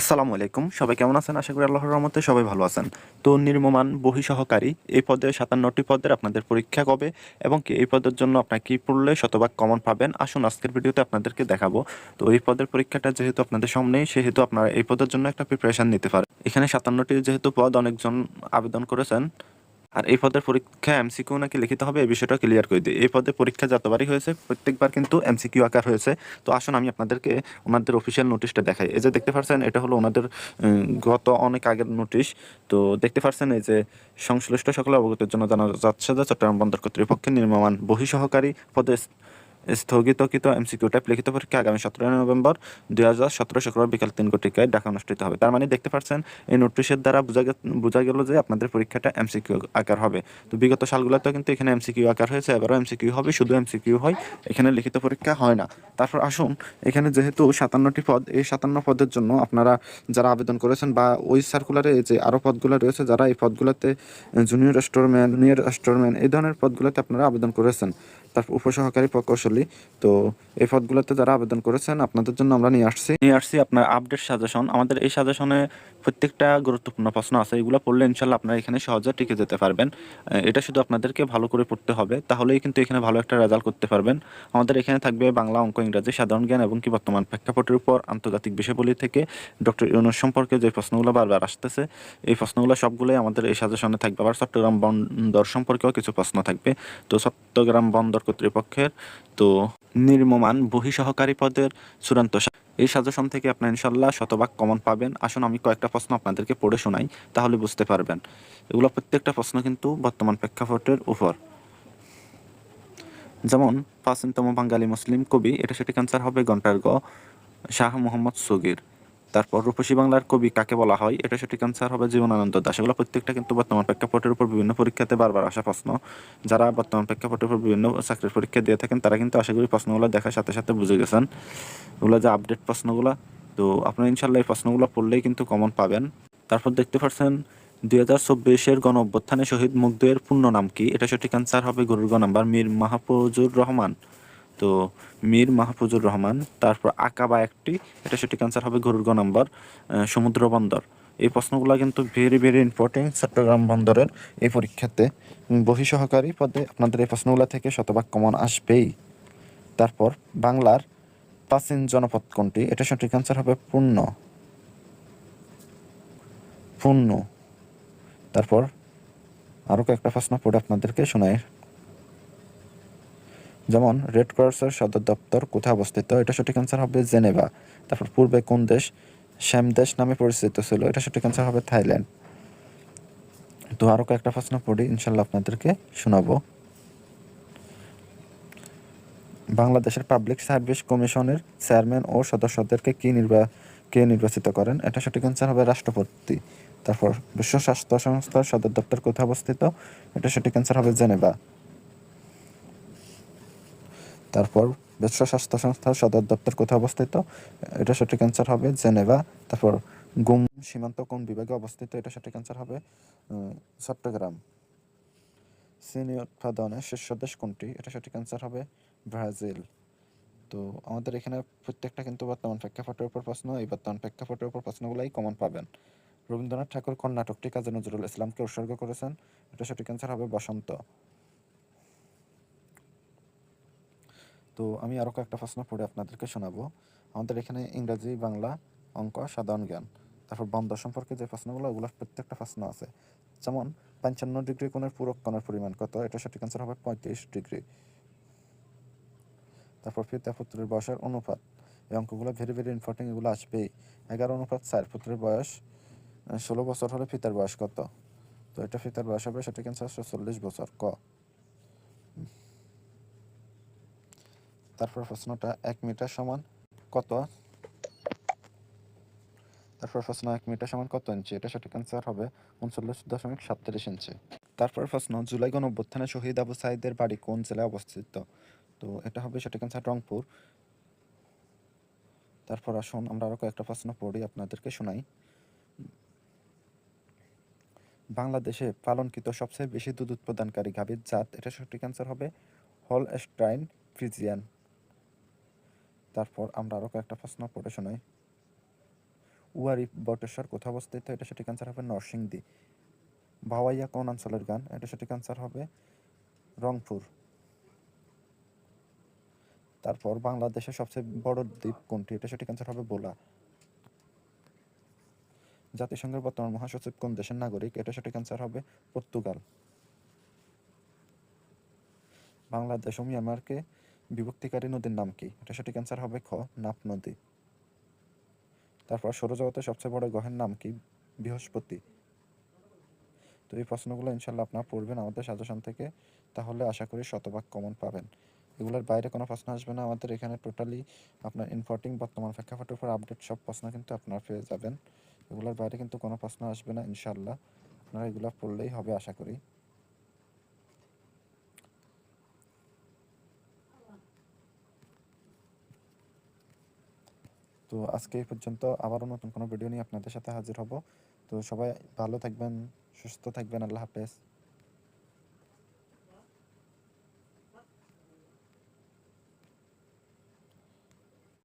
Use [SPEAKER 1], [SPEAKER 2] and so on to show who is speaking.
[SPEAKER 1] আসসালামু আলাইকুম। সবাই কেমন আছেন? আশা করি আল্লাহর রহমতে সবাই ভালো আছেন। তো নির্মমান বহি সহকারী এই পদের সাতান্নটি পদের আপনাদের পরীক্ষা কবে এবং কি এই পদের জন্য আপনার কী পড়লে শতভাগ কমন পাবেন? আসুন আজকের ভিডিওতে আপনাদেরকে দেখাবো। তো এই পদের পরীক্ষাটা যেহেতু আপনাদের সামনেই, সেহেতু আপনারা এই পদের জন্য একটা প্রিপারেশান নিতে পারেন। এখানে সাতান্নটি যেহেতু পদ, অনেকজন আবেদন করেছেন। আর এই পদের পরীক্ষা এমসিকিউ নাকি লিখিত হবে, এই বিষয়টা ক্লিয়ার করে দিই। এই পদে পরীক্ষা যতবারই হয়েছে, প্রত্যেকবার কিন্তু এমসিকিউ আকার হয়েছে। তো আসুন আমি আপনাদেরকে ওনাদের অফিসিয়াল নোটিশটা দেখাই। এই যে দেখতে পাচ্ছেন এটা হলো ওনাদের গত অনেক আগের নোটিশ তো দেখতে পাচ্ছেন এই যে সংশ্লিষ্ট সকলে অবগতির জন্য জানা যাচ্ছে যে চট্টগ্রাম বন্দর কর্তৃপক্ষের নির্মাণ বহি সহকারী পদে স্থগিতকৃত এমসিকিউ টাইপ লিখিত পরীক্ষা আগামী সতেরোই নভেম্বর দুই হাজার সতেরো শুক্রবার বিকাল তিন কোটিকায় ডাকা অনুষ্ঠিত হবে। তার মানে দেখতে পাচ্ছেন, এই নোটিশের দ্বারা বোঝা বোঝা গেল যে আপনাদের পরীক্ষাটা এমসিকিউ আকার হবে। তো বিগত সালগুলোতেও কিন্তু এখানে এমসিকিউ আকার হয়েছে, এবারও এমসিকিউ হবে, শুধু এমসিকিউ হয়, এখানে লিখিত পরীক্ষা হয় না। তারপর আসুন, এখানে যেহেতু সাতান্নটি পদ, এই সাতান্ন পদের জন্য আপনারা যারা আবেদন করেছেন বা ওই সার্কুলারে যে আরও পদগুলো রয়েছে, যারা এই পদগুলোতে জুনিয়র স্টোরম্যান জুনিয়র স্টোরম্যান এই ধরনের পদগুলোতে আপনারা আবেদন করেছেন তারপর উপসহকারী প্রকৌশলী। তো এই পদগুলোতে যারা আবেদন করেছেন, আপনাদের জন্য আমরা নিয়ে আসছি। নিয়ে আসছি আপনার আপডেট সাজেশন আমাদের এই সাজেশনে প্রত্যেকটা গুরুত্বপূর্ণ প্রশ্ন আছে। এগুলো পড়লে ইনশাল্লাহ আপনারা এখানে সহজে টিকে যেতে পারবেন। এটা শুধু আপনাদেরকে ভালো করে পড়তে হবে। তাহলেই কিন্তু এখানে ভালো একটা রেজাল্ট করতে পারবেন। আমাদের এখানে থাকবে বাংলা, অঙ্ক, ইংরাজি, সাধারণ জ্ঞান এবং কি বর্তমান প্রেক্ষাপটের উপর আন্তর্জাতিক বিষয়বলি থেকে ডক্টর ইউনুস সম্পর্কে যে প্রশ্নগুলো বারবার আসতেছে, এই প্রশ্নগুলো সবগুলোই আমাদের এই সাজেশনে থাকবে। আবার চট্টগ্রাম বন্দর সম্পর্কেও কিছু প্রশ্ন থাকবে। তো চট্টগ্রাম বন্দর কর্তৃপক্ষের। তো নির্মমান বহি সহকারী পদের চূড়ান্ত এই সাজেশন থেকে আপনার ইনশাল্লাহ শতভাগ কমন পাবেন। আসুন আমি কয়েকটা প্রশ্ন আপনাদেরকে পড়ে শোনাই, তাহলে বুঝতে পারবেন। এগুলো প্রত্যেকটা প্রশ্ন কিন্তু বর্তমান প্রেক্ষাপটের উপর। যেমন প্রাচীনতম বাঙালি মুসলিম কবি, এটা সেটি ক্যান্সার হবে ঘণ্টার গ, শাহ মোহাম্মদ সগির। তারপর রূপসী বাংলার কবি কাকে বলা হয়? এটা সঠিক ক্যান্সার হবে জীবনানন্দ দাস। এগুলো প্রত্যেকটা কিন্তু বর্তমান প্রেক্ষাপটের উপর বিভিন্ন পরীক্ষাতে বারবার আসা প্রশ্ন। যারা বর্তমান প্রেক্ষাপটের উপর বিভিন্ন চাকরির পরীক্ষা দিয়ে থাকেন, তারা কিন্তু আশা করি প্রশ্নগুলো দেখার সাথে সাথে বুঝে গেছেন। এগুলো যে আপডেট প্রশ্নগুলো, তো আপনারা ইনশাল্লাহ এই প্রশ্নগুলো পড়লেই কিন্তু কমন পাবেন। তারপর দেখতে পাচ্ছেন দুই হাজার চব্বিশের গণ অভ্যুত্থানে শহীদ মুগ্ধের পূর্ণ নাম কি? এটা সঠিক অ্যান্সার হবে গরুর নাম্বার মীর মাহফুজুর রহমান। তো মীর মাহফুজুর রহমান, তারপর আকাবা একটি এটা সঠিক অ্যান্সার হবে গরুর নাম্বার সমুদ্র বন্দর। এই প্রশ্নগুলো কিন্তু ভেরি ভেরি ইম্পর্টেন্ট চট্টগ্রাম বন্দরের এই পরীক্ষাতে। বহি সহকারী পদে আপনাদের এই প্রশ্নগুলো থেকে শতভাগ কমন আসবেই। তারপর বাংলার প্রাচীন জনপদ কোনটি? এটা সঠিক অ্যান্সার হবে পূর্ণ পূর্ণ তারপর আরও কয়েকটা প্রশ্ন পড়ে আপনাদেরকে শোনাই। যেমন রেড ক্রসের সদর দপ্তর কোথায় অবস্থিত? এটা সঠিক অ্যান্সার হবে জেনেভা। তারপর পূর্বে কোন দেশ? শ্যাম দেশ নামে পরিচিত ছিল। এটা সঠিক অ্যান্সার হবে থাইল্যান্ড। তো আরও কয়েকটা প্রশ্ন পড়ি, ইনশাল্লাহ আপনাদেরকে শোনাবো। বাংলাদেশের পাবলিক সার্ভিস কমিশনের চেয়ারম্যান ও সদস্যদেরকে কি নির্বা, কে নির্বাচিত করেন? এটা সঠিক অ্যান্সার হবে রাষ্ট্রপতি। তারপর বিশ্ব স্বাস্থ্য সংস্থার সদর দপ্তর কোথায় অবস্থিত? এটা সঠিক অ্যান্সার হবে জেনেভা। তারপর বিশ্ব স্বাস্থ্য সংস্থার সদর দপ্তর কোথায় অবস্থিত? এটা সঠিক অ্যান্সার হবে জেনেভা। তারপর গুম সীমান্ত কোন বিভাগে অবস্থিত? এটা সঠিক অ্যান্সার হবে চট্টগ্রাম। চিনি উৎপাদনের শীর্ষ দেশ কোনটি? এটা সঠিক অ্যান্সার হবে ব্রাজিল। তো আমাদের এখানে প্রত্যেকটা কিন্তু বর্তমান প্রেক্ষাপটের উপর প্রশ্ন, এই বর্তমান প্রেক্ষাপটের উপর প্রশ্নগুলাই কমন পাবেন। রবীন্দ্রনাথ ঠাকুর কোন নাটকটি কাজী নজরুল ইসলামকে উৎসর্গ করেছেন? এটা সঠিক অ্যান্সার হবে বসন্ত। তো আমি আরও কয়েকটা প্রশ্ন পড়ে আপনাদেরকে শোনাবো। আমাদের এখানে ইংরাজি, বাংলা অঙ্ক, সাধারণ জ্ঞান, তারপর বন্দর সম্পর্কে যে প্রশ্নগুলো ওগুলো প্রত্যেকটা প্রশ্ন আছে। যেমন, পঞ্চান্ন ডিগ্রি কোণের পূরক কোণের পরিমাণ কত? এটা সঠিক অ্যান্সার হবে পঁয়ত্রিশ ডিগ্রি। তারপর পিতা পুত্রের বয়সের অনুপাত। এই অঙ্কগুলো ভেরি ভেরি ইম্পর্টেন্ট এগুলো আসবেই। এগারো অনুপাত চার, পুত্রের বয়স, ষোলো বছর হলে পিতার বয়স কত? তো এটা পিতার বয়স হবে, সঠিক অ্যান্সার চল্লিশ বছর, ক। তারপর প্রশ্নটা এক মিটার সমান কত? তারপর প্রশ্ন এক মিটার সমান কত ইঞ্চি? এটা সঠিক অ্যান্সার হবে উনচল্লিশ দশমিক সাতত্রিশ ইঞ্চি। তারপর প্রশ্ন, জুলাই গণ অভ্যুত্থানে শহীদ আবু সাইদের বাড়ি কোন জেলায় অবস্থিত? তো এটা হবে সঠিক অ্যান্সার রংপুর। তারপর আসুন আমরা আরও কয়েকটা প্রশ্ন পড়ি, আপনাদেরকে শোনাই। বাংলাদেশে পালনকৃত সবচেয়ে বেশি দুধ উৎপাদনকারী গাভীর জাত, এটা সঠিক অ্যান্সার হবে হল স্ট্রাইন ফ্রিজিয়ান। তারপর আমরা আরও কয়েকটা প্রশ্ন পড়ে শোনাই। উয়ারি বটেশ্বর কোথাও অবস্থিত? এটা সঠিক অ্যান্সার হবে নরসিংদী। ভাওয়াইয়া কোন অঞ্চলের গান? এটা সঠিক অ্যান্সার হবে রংপুর। তারপর বাংলাদেশের সবচেয়ে বড় দ্বীপ কোনটি? এটা সঠিক অ্যান্সার হবে বোলা। জাতিসংঘের বর্তমান মহাসচিব কোন দেশের নাগরিক? এটা সঠিক অ্যান্সার হবে পর্তুগাল। বাংলাদেশ ও মিয়ানমারকে বিভক্তিকারী নদীর নাম কি? এটা সঠিক অ্যান্সার হবে খ নাপ নদী। তারপর সৌরজগতের সবচেয়ে বড় গ্রহের নাম কি? বৃহস্পতি। তো এই প্রশ্নগুলো ইনশাল্লাহ আপনারা পড়বেন আমাদের সাজেশন থেকে, তাহলে আশা করি শতভাগ কমন পাবেন। এগুলোর বাইরে কোনো প্রশ্ন আসবে না, আমাদের এখানে টোটালি আপনার ইনফর্টিং বর্তমান প্রেক্ষাপটের উপর আপডেট সব প্রশ্ন কিন্তু আপনারা পেয়ে যাবেন। এগুলোর বাইরে কিন্তু কোনো প্রশ্ন আসবে না ইনশাল্লাহ। আপনারা এগুলো পড়লেই হবে, আশা করি। তো আজকে এই পর্যন্ত আবারও নতুন কোনো ভিডিও নিয়ে আপনাদের সাথে হাজির হব। তো সবাই ভালো থাকবেন, সুস্থ থাকবেন, আল্লাহ হাফেজ।